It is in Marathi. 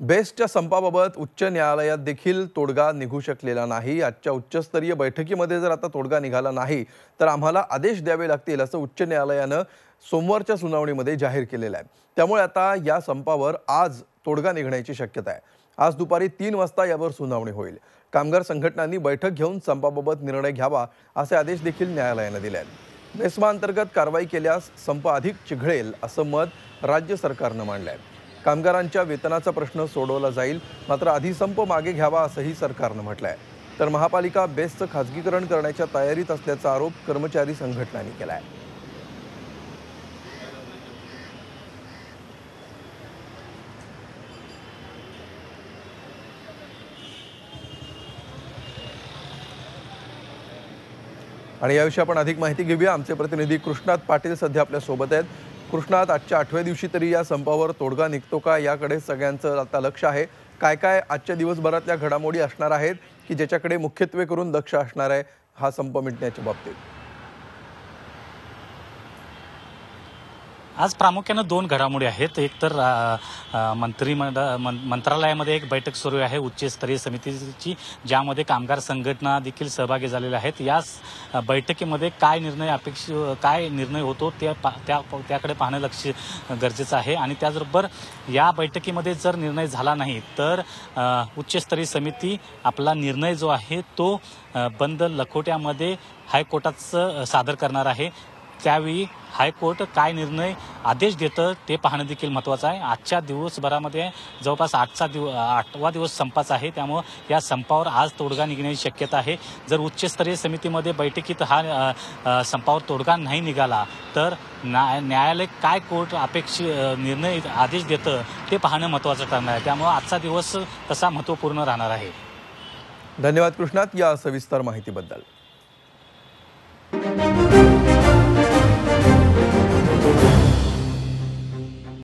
बेस्टच्या संपाबाबत उच्च न्यायालयात देखील तोडगा निघू शकलेला नाही. आजच्या उच्चस्तरीय बैठकीमध्ये जर आता तोडगा निघाला नाही तर आम्हाला आदेश द्यावे लागतील असं उच्च न्यायालयानं सोमवारच्या सुनावणीमध्ये जाहीर केलेलं आहे. त्यामुळे आता या संपावर आज तोडगा निघण्याची शक्यता आहे. आज दुपारी तीन वाजता यावर सुनावणी होईल. कामगार संघटनांनी बैठक घेऊन संपाबाबत निर्णय घ्यावा असे आदेश देखील न्यायालयानं दिले आहेत. मेस्मा अंतर्गत कारवाई केल्यास संप अधिक चिघळेल असं मत राज्य सरकारनं मांडलं आहे कामगारांच्या वेतनाचा प्रश्न सोडवला जाईल मात्र आधी संप मागे घ्यावा असंही सरकारनं म्हटलं आहे तर महापालिका बेस्टचं खाजगीकरण करण्याच्या तयारीत असल्याचा आरोप कर्मचारी संघटनांनी केला आहे आणि याविषयी आपण अधिक माहिती घेऊया. आमचे प्रतिनिधी कृष्णात पाटील सध्या आपल्यासोबत आहेत. कृष्णात आजच्या आठव्या दिवशी तरी या संपावर तोडगा निघतो का याकडे सगळ्यांचं आता लक्ष आहे. काय काय आजच्या दिवसभरातल्या घडामोडी असणार आहेत की ज्याच्याकडे मुख्यत्वे करून लक्ष असणार आहे हा संप मिटण्याच्या बाबतीत? आज प्रामुख्यानं दोन घडामोडी आहेत. एक तर मंत्रिमंडळ मंत्रालयामध्ये एक बैठक सुरू आहे उच्चस्तरीय समितीची ज्यामध्ये कामगार संघटना देखील सहभागी झालेल्या आहेत. या बैठकीमध्ये काय निर्णय अपेक्षित काय निर्णय होतो त्या पा- त्या त्याकडे पाहणं लक्ष गरजेचं आहे. आणि त्याचबरोबर या बैठकीमध्ये जर निर्णय झाला नाही तर उच्चस्तरीय समिती आपला निर्णय जो आहे तो बंद लखोट्यामध्ये हायकोर्टाचं सादर करणार आहे. त्यावेळी हायकोर्ट काय निर्णय आदेश देतं ते पाहणं देखील महत्त्वाचं आहे. आजच्या दिवसभरामध्ये जवळपास आठचा दिव आठवा दिवस संपाचा आहे. त्यामुळं या संपावर आज तोडगा निघण्याची शक्यता आहे. जर उच्चस्तरीय समितीमध्ये बैठकीत हा संपावर तोडगा नाही निघाला तर न्या न्यायालय काय कोर्ट अपेक्षित निर्णय आदेश देतं ते पाहणं महत्त्वाचं ठरणार आहे. त्यामुळं आजचा दिवस तसा महत्त्वपूर्ण राहणार आहे. धन्यवाद कृष्णात. या सविस्तर माहितीबद्दल.